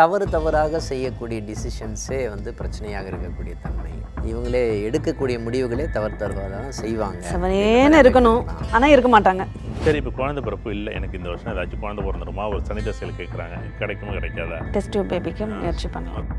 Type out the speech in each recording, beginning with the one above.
தவறு தவறாக செய்யக்கூடிய டிசிஷன்ஸே வந்து பிரச்சனையாக இருக்கக்கூடிய தன்மை. இவங்களே எடுக்கக்கூடிய முடிவுகளே தவறு தவறாக தான் செய்வாங்க. செவனேன்னு இருக்கணும். ஆனால் இருக்க மாட்டாங்க. சரி இப்போ குழந்தை பிறப்பு இல்லை. எனக்கு இந்த வருஷம் ஏதாச்சும் குழந்தை பிறந்துருமா? ஒரு சனி தசையில் கேட்குறாங்க கிடைக்குமா கிடைக்காதா? டெஸ்ட் பேபிக்கு முயற்சி பண்ணலாம்.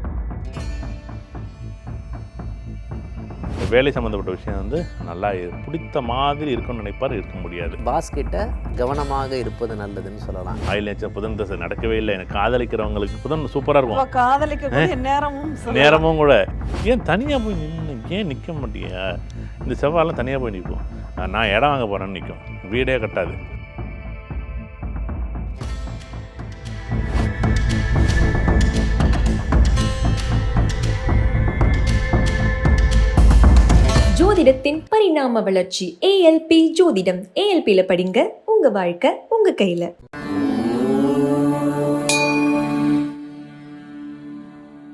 வேலை சம்மந்தப்பட்ட விஷயம் வந்து நல்லா இரு- பிடித்த மாதிரி இருக்கும்னு நினைப்பார் இருக்க முடியாது. பாஸ் கிட்ட கவனமாக இருப்பது நல்லதுன்னு சொல்லலாம். ஆயில் நேச்சர் புதன் தசை நடக்கவே இல்லை. எனக்கு காதலிக்கிறவங்களுக்கு புதன் சூப்பராக இருக்கும். காதலிக்க நேரமும் நேரமும் கூட. ஏன் தனியாக போய் நின்று ஏன் நிற்க மாட்டியா? இந்த செவ்வாயெல்லாம் தனியாக போய் நிற்கும் நான் இடம் வாங்க போகிறேன்னு நிற்கும் வீடே கட்டாது. ஜோதிடத்தின் பரிணாம வளர்ச்சி ஏஎல்பி ஜோதிடம். ஏஎல்பியில் படிங்க. உங்க வாழ்க்கை உங்க கையில.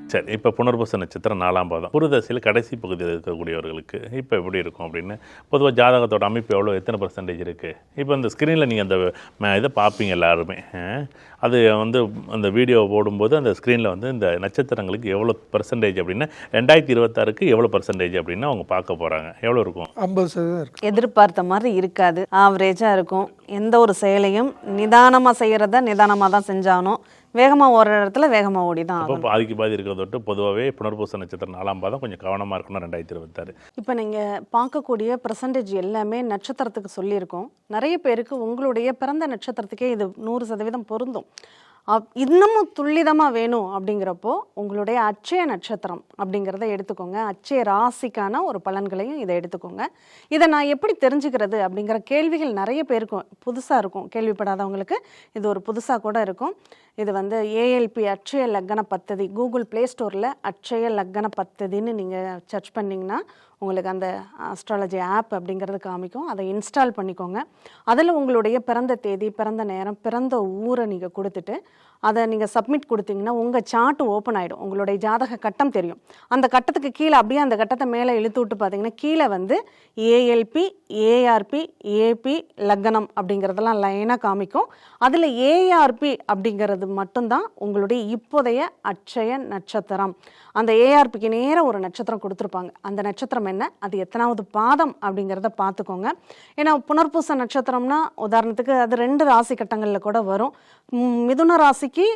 சரி இப்போ புனர்பூச நட்சத்திரம் நாலாம் பாதம். புருதசையில் கடைசி பகுதியில் இருக்கக்கூடியவர்களுக்கு இப்போ எப்படி இருக்கும் அப்படின்னு பொதுவாக ஜாதகத்தோட அமைப்பு எவ்வளோ எத்தனை பர்சன்டேஜ் இருக்குது இப்போ இந்த ஸ்க்ரீனில் நீங்கள் அந்த ம- இதை பார்ப்பீங்க எல்லாருமே. அது வந்து அந்த வீடியோ போடும்போது அந்த ஸ்க்ரீனில் வந்து இந்த நட்சத்திரங்களுக்கு எவ்வளோ பர்சன்டேஜ் அப்படின்னா ரெண்டாயிரத்தி இருபத்தாறுக்கு எவ்வளோ பர்சன்டேஜ் அப்படின்னு அவங்க பார்க்க போகிறாங்க எவ்வளோ இருக்கும்? ஐம்பது சதவீதம் இருக்கு. எதிர்பார்த்த மாதிரி இருக்காது. ஆவரேஜாக இருக்கும். எந்த ஒரு செயலையும் நிதானமாக செய்கிறத நிதானமாக தான் செஞ்சாகணும். வேகமாக ஓடுற இடத்துல வேகமாக ஓடி தான் ஆகணும். பாதிக்கு பாதி இருக்கிறத விட்டு பொதுவாகவே புனர்பூச நட்சத்திரம் நாலாம் பாதம் கொஞ்சம் கவனமாக இருக்கணும் ரெண்டாயிரத்தி இருபத்தாறு. இப்போ நீங்கள் பார்க்கக்கூடிய பர்சன்டேஜ் எல்லாமே நட்சத்திரத்துக்கு சொல்லியிருக்கோம். நிறைய பேருக்கு உங்களுடைய பிறந்த நட்சத்திரத்துக்கே இது நூறு சதவீதம் பொருந்தும். இன்னமும் துல்லிதமாக வேணும் அப்படிங்கிறப்போ உங்களுடைய அச்சய நட்சத்திரம் அப்படிங்கிறத எடுத்துக்கோங்க. அச்சய ராசிக்கான ஒரு பலன்களையும் இதை எடுத்துக்கோங்க. இதை நான் எப்படி தெரிஞ்சுக்கிறது அப்படிங்கிற கேள்விகள் நிறைய பேருக்கும் புதுசாக இருக்கும். கேள்விப்படாதவங்களுக்கு இது ஒரு புதுசாக கூட இருக்கும். இது வந்து ஏஎல்பி அச்சய லக்கண பத்ததி. கூகுள் ப்ளே ஸ்டோரில் அச்சய லக்கண பத்ததின்னு நீங்கள் சர்ச் பண்ணிங்கன்னா உங்களுக்கு அந்த அஸ்ட்ராலஜி ஆப் அப்படிங்கிறது காமிக்கும். அதை இன்ஸ்டால் பண்ணிக்கோங்க. அதில் உங்களுடைய பிறந்த தேதி பிறந்த நேரம் பிறந்த ஊரை நீங்கள் கொடுத்துட்டு அதை நீங்கள் சப்மிட் கொடுத்தீங்கன்னா உங்கள் சார்ட் ஓப்பன் ஆகிடும் உங்களுடைய ஜாதக கட்டம் தெரியும். அந்த கட்டத்துக்கு கீழே அப்படியே அந்த கட்டத்தை மேலே இழுத்து விட்டு பார்த்தீங்கன்னா கீழே வந்து ஏஎல்பி ஏஆர்பி ஏபி லக்னம் அப்படிங்கிறதெல்லாம் லைனாக காமிக்கும். அதில் ஏஆர்பி அப்படிங்கிறது மட்டும்தான் உங்களுடைய இப்போதைய அட்சய நட்சத்திரம். அந்த ஏஆர்பிக்கு நேராக ஒரு நட்சத்திரம் கொடுத்துருப்பாங்க. அந்த நட்சத்திரம் என்ன? அது எத்தனாவது பாதம் அப்படிங்கிறத பார்த்துக்கோங்க. ஏன்னா புனர்பூச நட்சத்திரம்னா உதாரணத்துக்கு அது ரெண்டு ராசி கட்டங்களில் கூட வரும். மிதுன ராசி ராசிக்கு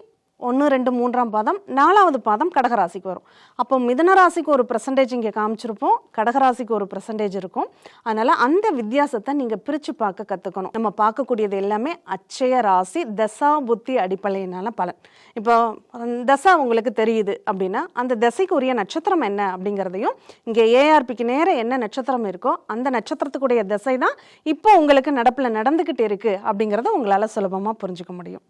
ஒன்று ரெண்டு மூன்றாம் பாதம் நாலாவது பாதம் கடகராசிக்கு வரும். அப்போ மிதன ராசிக்கு ஒரு பர்சன்டேஜ் இங்கே காமிச்சிருப்போம். கடகராசிக்கு ஒரு பர்சன்டேஜ் இருக்கும். அதனால் அந்த வித்தியாசத்தை நீங்கள் பிரித்து பார்க்க கற்றுக்கணும் நம்ம பார்க்கக்கூடியது எல்லாமே அச்சய ராசி தசா புத்தி அடிப்படையினால பலன். இப்போ தசா உங்களுக்கு தெரியுது அப்படின்னா அந்த தசைக்கு உரிய நட்சத்திரம் என்ன அப்படிங்கிறதையும் இங்கே ஏஆர்பிக்கு நேரம் என்ன நட்சத்திரம் இருக்கோ அந்த நட்சத்திரத்துக்குடைய திசை தான் இப்போ உங்களுக்கு நடப்பில் நடந்துக்கிட்டு இருக்குது அப்படிங்கிறத உங்களால் சுலபமாக புரிஞ்சுக்க முடியும்.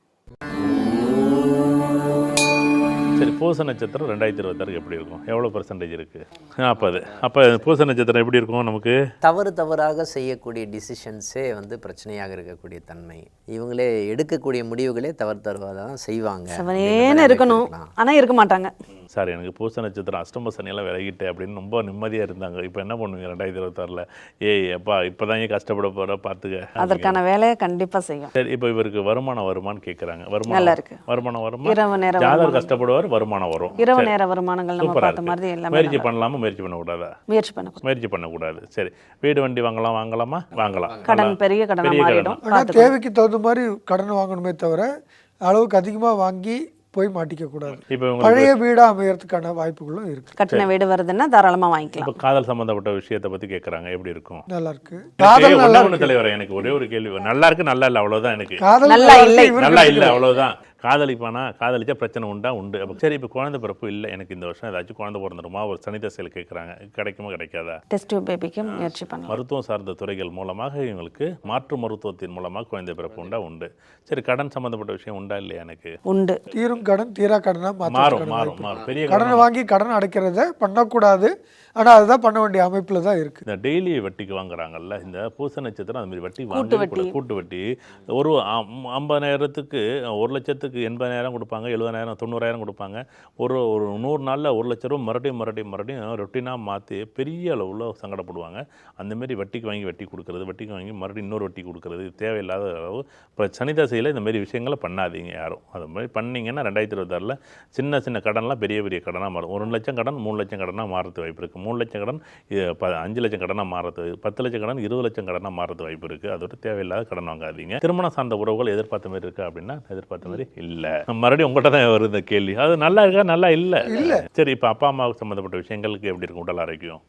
பூச நட்சத்திரம் ரெண்டாயிரத்தி இருபத்தாறுக்கு எப்படி இருக்கும்? எவ்வளோ பர்சன்டேஜ் இருக்குது நாற்பது அப்போ பூச நட்சத்திரம் எப்படி இருக்கும் நமக்கு? தவறு தவறாக செய்யக்கூடிய டிசிஷன்ஸே வந்து பிரச்சனையாக இருக்கக்கூடிய தன்மை. இவங்களே எடுக்கக்கூடிய முடிவுகளே தவறு தவறாக தான் செய்வாங்க இருக்கணும். ஆனால் இருக்க மாட்டாங்க. சார் எனக்கு பூச நட்சத்திரம் அஷ்டம சனியெல்லாம் விலகிட்டு அப்படின்னு ரொம்ப நிம்மதியாக இருந்தாங்க. இப்போ என்ன பண்ணுவீங்க ரெண்டாயிரத்தி இருபத்தாறில்? ஏய் அப்பா இப்போ தான் ஏன் கஷ்டப்பட போகிற பார்த்துக்க அதற்கான வேலையை கண்டிப்பாக செய்யும். சரி இப்போ இவருக்கு வருமானம் வருமான்னு கேட்குறாங்க நல்லா வருமானம் இருக்கு. வருமானம் வருமா? இரவு நேர ஜாதகர் வருமானம். கஷ்டப்படுவார் வருமானம் வரும். இரவு. நேர வருமானங்கள் நம்ம பார்த்த மாதிரி. எல்லாமே முயற்சி நல்லா- பண்ணலாமா? முயற்சி பண்ணக்கூடாதா? முயற்சி பண்ணக்கூடாது. முயற்சி பண்ணக்கூடாது. சரி. வீடு வண்டி வாங்கலாம் வாங்கலாமா? வாங்கலாம். கடன் நல்லா- பெரிய கடனா தேவைக்கு தகுந்த மாதிரி கடன் வாங்கணுமே தவிர அளவுக்கு அதிகமாக வாங்கி போய் மாட்டிக்க கூடாது. இப்போ இவங்களுக்கு பழைய வீடாக அமையறதுக்கான வாய்ப்புகளும் இருக்கு. கட்டின வீடு வருதுன்னா தாராளமா வாங்கிக்கலாம். இப்போ காதல் சம்பந்தப்பட்ட விஷயத்தை பத்தி கேட்குறாங்க எப்படி இருக்கும்? நல்லா இருக்கு எனக்கு காதல் நல்லா தலைவர் எனக்கு ஒரே ஒரு கேள்வி. நல்லா இருக்கு நல்லா இல்லை அவ்வளவுதான் எனக்கு. காதல் நல்லா இல்லை. நல்லா. இல்லை அவ்வளவுதான். காதலிப்பானா? காதலிச்சா பிரச்சனை உண்டா? உண்டு. அப்ப சரி இப்போ குழந்தை பிறப்பு இல்லை. எனக்கு இந்த வருஷம் ஏதாச்சும் குழந்தை பிறந்துருமா? ஒரு சனி தசையில் கேட்குறாங்க கிடைக்குமா? கிடைக்காதா? டெஸ்ட் பேபிக்கு முயற்சி பண்ணலாம். மருத்துவம் சார்ந்த துறைகள் மூலமாக இவங்களுக்கு மாற்று மருத்துவத்தின் மூலமாக குழந்தை பிறப்பு உண்டா? உண்டு. சரி கடன் சம்பந்தப்பட்ட விஷயம் உண்டா? இல்லையா எனக்கு? உண்டு. தீரும் கடன் தீரா கடனா? மாறும் மாற்ற மாறும் மாறும். பெரிய கடனை வாங்கி கடன் அடைக்கிறத பண்ணக்கூடாது. ஆனா அதுதான் பண்ண வேண்டிய அமைப்புல தான் இருக்கு. இந்த டெய்லி வட்டிக்கு வாங்குறாங்கல்ல இந்த பூச நட்சத்திரம் அந்த மாதிரி வட்டி கூட்டு வாங்க வட்டி. கூட்டு வட்டி. ஒரு ஐம்- ஐம்பதாயிரத்துக்கு ஒரு லட்சத்துக்கு எண்பதாயிரம் கொடுப்பாங்க எழுபதாயிரம் தொண்ணூறாயிரம் கொடுப்பாங்க. ஒரு ஒரு நூறு நாளில் ஒரு லட்ச ரூபா மறுபடியும் மறுபடியும் மறுபடியும் ரொட்டீனாக மாற்றி பெரிய அளவில் சங்கடப்படுவாங்க. அந்தமாரி வட்டிக்கு வாங்கி வட்டி கொடுக்குறது வட்டிக்கு வாங்கி மறுபடியும் இன்னொரு வட்டி கொடுக்குறது தேவையில்லாத அளவு. இப்போ சனிதாசையில் இந்தமாரி விஷயங்களை பண்ணாதீங்க யாரும். அது மாதிரி பண்ணீங்கன்னா ரெண்டாயிரத்தி இருபத்தாறில் சின்ன சின்ன கடன்லாம் பெரிய பெரிய கடனாக மாறும். ஒரு லட்சம் கடன் மூணு லட்சம் கடனாக மாறது வாய்ப்பு இருக்குது மூணு லட்சம் கடன் ப அஞ்சு லட்சம் கடனாக மாறது பத்து லட்சம் கடன் இருபது லட்சம் கடனாக மாறுறது வாய்ப்பு இருக்குது அதோட தேவையில்லாத கடன் வாங்காதீங்க. திருமணம் சார்ந்த உறவுகள் எதிர்பார்த்த மாதிரி இருக்குது அப்படின்னா எதிர்பார்த்த மாதிரி இல்லை. மறுபடியும் உங்கள்கிட்ட தான் வருது இந்த கேள்வி. அது நல்லா இருக்கா? நல்லா இல்லை. இல்லை. சரி இப்போ அப்பா அம்மாவுக்கு சம்மந்தப்பட்ட விஷயங்களுக்கு எப்படி இருக்கும் உடல் ஆரோக்கியம்?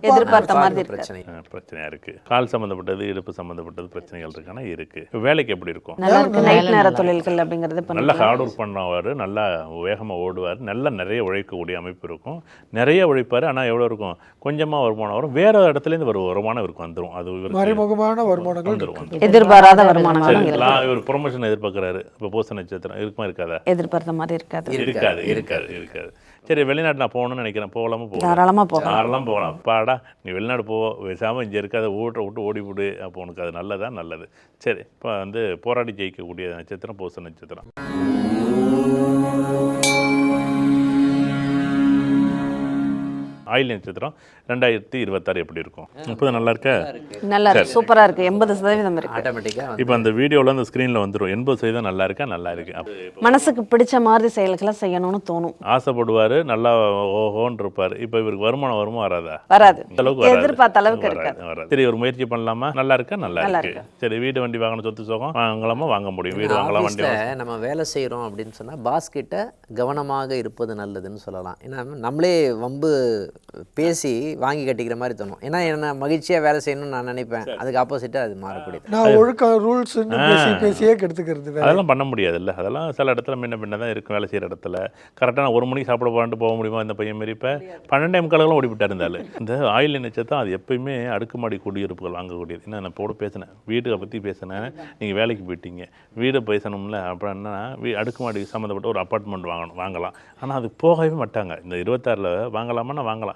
எதிர்பார்த்த மாதிரி பிரச்சனை. பிரச்சனையா இருக்கு. கால் சம்பந்தப்பட்டது இடுப்பு சம்பந்தப்பட்டது பிரச்சனைகள் இருக்கானா இருக்கு. வேலைக்கு எப்படி இருக்கும்? நல்லா இருக்கு நைட் நேர தொழில்கள் அப்படிங்கிறது நல்லா ஹார்ட் ஒர்க் பண்ணுவார் நல்லா வேகமாக ஓடுவார் நல்லா நிறைய உழைக்கக்கூடிய அமைப்பு இருக்கும். நிறைய உழைப்பார் ஆனால் எவ்வளோ இருக்கும்? கொஞ்சமாக வருமானம் வரும். வேற இடத்துலேருந்து ஒரு வருமானம் இவருக்கு வந்துடும் அது மறைமுகமான வருமானங்கள். எதிர்பாராத லா- இவர் ப்ரொமோஷன் எதிர்பார்க்குறாரு. இப்போ போஸ்ட் நட்சத்திரம் இருக்குமா இருக்காதா? எதிர்பார்த்த மாதிரி இருக்காது. இருக்காது இருக்காது இருக்காது. சரி வெளிநாட்டு நான் போகணும்னு நினைக்கிறேன். போகலாமா போகலாம்? தாராளமா போகலாம். போகலாம். பாடா நீ வெளிநாடு போ பேசாமல் இங்கே இருக்காத ஊட்ட விட்டு ஓடி விடு அப்போ உனக்கு அது நல்லதா? நல்லது. சரி இப்போ வந்து போராடி ஜெயிக்கக்கூடிய நட்சத்திரம் போச நட்சத்திரம். ஆயில் நட்சத்திரம் ரெண்டாயிரத்தி இருபத்தாறு எப்படி இருக்கும்? இப்போ நல்லா இருக்க? நல்லா இருக்கு. சூப்பரா இருக்கு. எண்பது சதவீதம் இருக்கு. ஆட்டோமேட்டிக்காக இப்போ அந்த வீடியோவில் அந்த ஸ்க்ரீனில் வந்துடும் எண்பது சதவீதம் நல்லா இருக்கா? நல்லா இருக்கு. மனசுக்கு பிடிச்ச மாதிரி செயல்களை செய்யணும்னு தோணும். ஆசைப்படுவார். நல்லா ஓஹோன்னு இருப்பார். இப்போ இவருக்கு வருமானம் வருமா? வராதா? வராது. அளவுக்கு. எதிர்பார்த்த அளவுக்கு இருக்காது. சரி ஒரு முயற்சி பண்ணலாமா? நல்லா இருக்கா? நல்லா இருக்கு. சரி வீடு வண்டி வாங்கணும் சொத்து சுகம் வாங்கலாமா? வாங்க முடியும். வீடு வாங்கலாம் வண்டி நம்ம வேலை செய்கிறோம் அப்படின்னு சொன்னால் பாஸ் கிட்ட கவனமாக இருப்பது நல்லதுன்னு சொல்லலாம். ஏன்னா நம்மளே வம்பு பேசி வாங்கி கட்டிக்கிற மாதிரி தோணும். ஏன்னா என்ன மகிழ்ச்சியாக வேலை செய்யணும்னு நான் நினைப்பேன். அதுக்கு ஆப்போசிட்டாக அது மாறக்கூடியது. நான் ஒழுக்க ரூல்ஸ்ன்னு பேசி பேசியே கெடுத்துக்கிறது அதெல்லாம் பண்ண முடியாதுல்ல. அதெல்லாம் சில இடத்துல முன்ன பின்ன தான் இருக்கும் வேலை செய்கிற இடத்துல. கரெக்டாக ஒரு மணிக்கு சாப்பிட போகாண்டு போக முடியுமா இந்த பையன் மாரி இப்போ பன்னெண்டே முக்காலெல்லாம் ஓடிவிட்டார் இருந்தாலும் இந்த ஆயில் நட்சத்திரம் அது எப்பயுமே அடுக்குமாடி குடியிருப்புகள் வாங்கக்கூடியது. என்ன நான் போட பேசினேன். வீட்டை பற்றி பேசினேன். நீங்கள் வேலைக்கு போயிட்டீங்க. வீடை பேசணும்ல. அப்புறம் என்ன வீ அடுக்குமாடி சம்மந்தப்பட்ட ஒரு அப்பார்ட்மெண்ட் வாங்கணும் வாங்கலாம். ஆனால் அது போகவே மாட்டாங்க. இந்த இருபத்தாறில் வாங்கலாமான்னா வாங்கலாம்.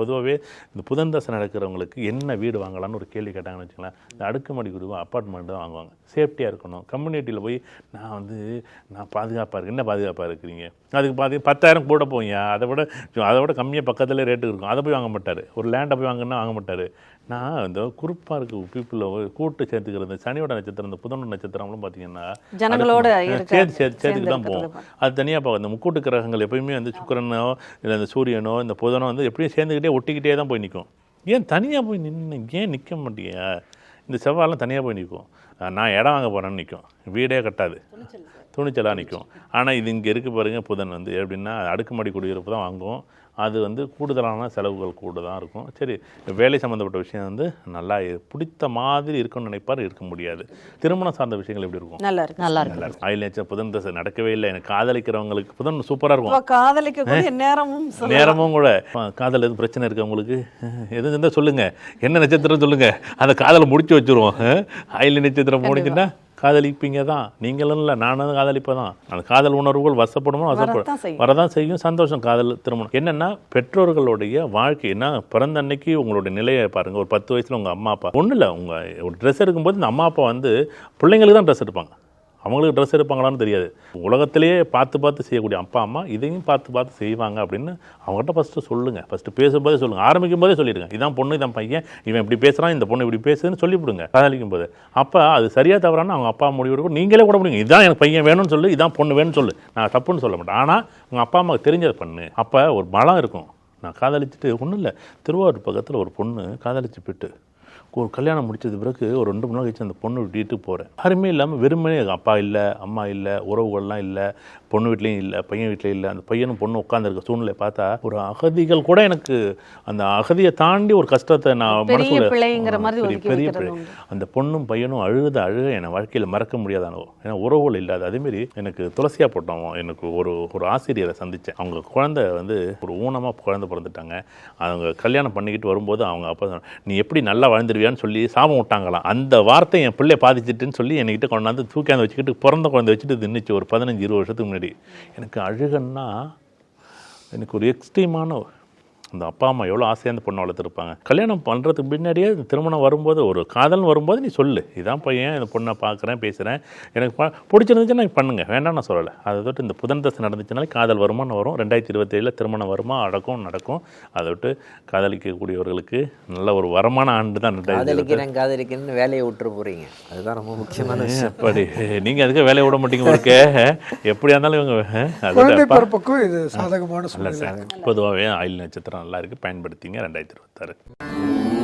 பொதுவாகவே இந்த புதன் தசை நடக்கிறவங்களுக்கு என்ன வீடு வாங்கலாம்னு ஒரு கேள்வி கேட்டாங்கன்னு வச்சுங்களேன் இந்த அடுக்குமாடி குடி அப்பார்ட்மெண்ட் தான் வாங்குவாங்க. சேஃப்டியாக இருக்கணும். கம்யூனிட்டியில் போய் நான் வந்து நான் பாதுகாப்பாக இருக்கு என்ன பாதுகாப்பாக இருக்கிறீங்க? அதுக்கு பாதி பத்தாயிரம் கூட போய்யா அதை விட அதை விட கம்மியாக பக்கத்தில் ரேட்டு இருக்கும். அதை போய் வாங்க மாட்டார். ஒரு லேண்டை போய் வாங்கினா வாங்க மாட்டார். நான் இந்த குரூப்பாக இருக்க பீப்புளில் கூட்டு சேர்த்துக்கிறது சனியோட நட்சத்திரம் இந்த புதனோட நட்சத்திரம்லாம் பார்த்தீங்கன்னா ஜனங்களோட சேர்த்து சேர்த்து சேர்த்துக்கு தான் போகும். அது தனியாக பார்க்கும் இந்த முக்கூட்டு கிரகங்கள் எப்பயுமே வந்து சுக்கிரனோ இல்லை இந்த சூரியனோ இந்த புதனோ வந்து எப்படியும் சேர்ந்துக்கிட்டே ஒட்டிக்கிட்டே தான் போய் நிற்கும் ஏன் தனியாக போய் நின்று ஏன் நிற்க மாட்டியா? இந்த செவ்வாயெல்லாம் தனியாக போய் நிற்கும் நான் இடம் வாங்க போகிறேன்னு நிற்கும் வீடே கட்டாது. துணிச்சலாக நிற்கும் ஆனால் இது இங்கே இருக்கு பாருங்க புதன் வந்து எப்படின்னா அடுக்குமாடி குடியிருப்பு தான் வாங்குவோம். அது வந்து கூடுதலான செலவுகள் கூட தான் இருக்கும். சரி வேலை சம்மந்தப்பட்ட விஷயம் வந்து நல்லா பிடித்த மாதிரி இருக்கும்னு நினைப்பார் இருக்க முடியாது. திருமணம் சார்ந்த விஷயங்கள் எப்படி இருக்கும்? நல்லா இருக்கு நல்லா இருக்கு நல்லா இருக்கும். ஆயில் நேச்சர் புதன் தசை நடக்கவே இல்லை. எனக்கு காதலிக்கிறவங்களுக்கு புதன் சூப்பராக இருக்கும். காதலிக்க நேரமும். நேரமும் கூட. காதல் எதுவும் பிரச்சனை இருக்கு உங்களுக்கு? எதுவும் இருந்தால் சொல்லுங்க. என்ன நட்சத்திரம் சொல்லுங்க. அந்த காதலை முடிச்சு வச்சிருவோம். ஆயில் நட்சத்திரம் முடிஞ்சுன்னா காதலிப்பீங்க தான். நீங்களும் இல்லை நானும் காதலிப்பேன் தான். அந்த காதல் உணர்வுகள் வசப்படுமோ வசப்படும். வரதான் செய்யும் சந்தோஷம் காதல் திருமணம். என்னன்னா பெற்றோர்களுடைய வாழ்க்கை என்ன பிறந்த அன்னைக்கு உங்களுடைய நிலையை பாருங்க. ஒரு பத்து வயசுல உங்க அம்மா அப்பா. ஒன்றும் இல்லை உங்க ஒரு ட்ரெஸ் எடுக்கும்போது இந்த அம்மா அப்பா வந்து பிள்ளைங்களுக்கு தான் ட்ரெஸ் எடுப்பாங்க. அவங்களுக்கு ட்ரெஸ் எடுப்பாங்களான்னு தெரியாது. உலகத்திலேயே பார்த்து பார்த்து செய்யக்கூடிய அப்பா அம்மா இதையும் பார்த்து பார்த்து செய்வாங்க அப்படின்னு அவங்ககிட்ட ஃபஸ்ட்டு சொல்லுங்கள் ஃபஸ்ட்டு பேசும்போதே சொல்லுங்கள் ஆரம்பிக்கும் போதே சொல்லிடுங்க. இதான் பொண்ணு இதான் பையன் இவன் இப்படி பேசுகிறான் இந்த பொண்ணு இப்படி பேசுதுன்னு சொல்லிவிடுங்க. காதலிக்கும் போது அப்போ அது சரியாக தவறான்னு அவங்க அப்பா முடிவு எடுக்கும். நீங்களே கூட முடியுங்க. இதான் எனக்கு பையன் வேணும்னு சொல்லு இதான் பொண்ணு வேணும்னு சொல்லு. நான் தப்புன்னு சொல்ல மாட்டேன். ஆனால் உங்கள் அப்பா அம்மாவுக்கு தெரிஞ்சது பண்ணு. அப்போ ஒரு பலம் இருக்கும். நான் காதலிச்சுட்டு ஒன்றும் இல்லை. திருவாரூர் பக்கத்தில் ஒரு பொண்ணு காதலிச்சு போயிட்டு ஒரு கல்யாணம் முடிச்சது பிறகு ஒரு ரெண்டு மூணு நாள் கழிச்சு அந்த பொண்ணு வீட்டுக்கு போகிறேன் யாருமே இல்லாமல் வெறுமனே அப்பா இல்லை அம்மா இல்லை உறவுகள்லாம் இல்லை பொண்ணு வீட்லேயும் இல்லை பையன் வீட்லேயும் இல்லை அந்த பையனும் பொண்ணு உட்காந்துருக்க சூழ்நிலை பார்த்தா ஒரு அகதிகள் கூட எனக்கு அந்த அகதியை தாண்டி ஒரு கஷ்டத்தை நான் மனசுல பெரிய-. உண்டு. அந்த பொண்ணும் பையனும் அழுத அழுக என் வாழ்க்கையில் மறக்க முடியாத அனுபவம் ஏன்னா உறவுகள் இல்லாத அதேமாரி எனக்கு துளசியா போட்டோம் எனக்கு ஒரு ஒரு ஆசிரியரை சந்தித்தேன் அவங்க குழந்தை வந்து ஒரு ஊனமாக குழந்தை பிறந்துட்டாங்க. அவங்க கல்யாணம் பண்ணிக்கிட்டு வரும்போது அவங்க அப்பா நீ எப்படி நல்லா வாழ்ந்துருவியான்னு சொல்லி சாபம் விட்டாங்களாம். அந்த வார்த்தை என் பிள்ளை பாதிச்சிட்டுன்னு சொல்லி என்கிட்ட கொண்டாந்து தூக்கியாந்து வச்சுக்கிட்டு பிறந்த குழந்தை வச்சுட்டு தின்னுச்சு ஒரு பதினஞ்சு இருபது வருஷத்துக்கு முன்னாடி. எனக்கு அழுகன்னா எனக்கு ஒரு எக்ஸ்ட்ரீமான அந்த அப்பா அம்மா எவ்வளோ ஆசையாக அந்த பொண்ணை வளர்த்துருப்பாங்க. கல்யாணம் பண்ணுறதுக்கு பின்னாடியே இந்த திருமணம் வரும்போது ஒரு காதல் வரும்போது நீ சொல்லு. இதான் பையன் இந்த பொண்ணை பார்க்குறேன் பேசுகிறேன் எனக்கு ப- பிடிச்சிருந்துச்சுன்னா நீ பண்ணுங்க. வேண்டாம் நான் சொல்லலை. அதை விட்டு இந்த புதன் தசை நடந்துச்சுனாலே காதல் வருமானம் வரும். ரெண்டாயிரத்தி இருபத்தேழில் திருமணம் வருமா நடக்கும் நடக்கும். அதை விட்டு காதலிக்கக்கூடியவர்களுக்கு நல்ல ஒரு வரமான ஆண்டு தான் காதலிக்கிறேன் காதலிக்கிறேன்னு வேலையை விட்டுற போகிறீங்க அதுதான் ரொம்ப முக்கியமான விஷயம். அப்படி. நீங்கள் அதுக்கு வேலையை விட மாட்டீங்க இருக்கே. எப்படியா இருந்தாலும் இவங்க பிறப்புக்கும் இது சாதகமான சூழ்நிலை. பொதுவாகவே ஆயில் நட்சத்திரம் நல்லா இருக்குது பயன்படுத்திங்க. ரெண்டாயிரத்தி இருபத்தாறு.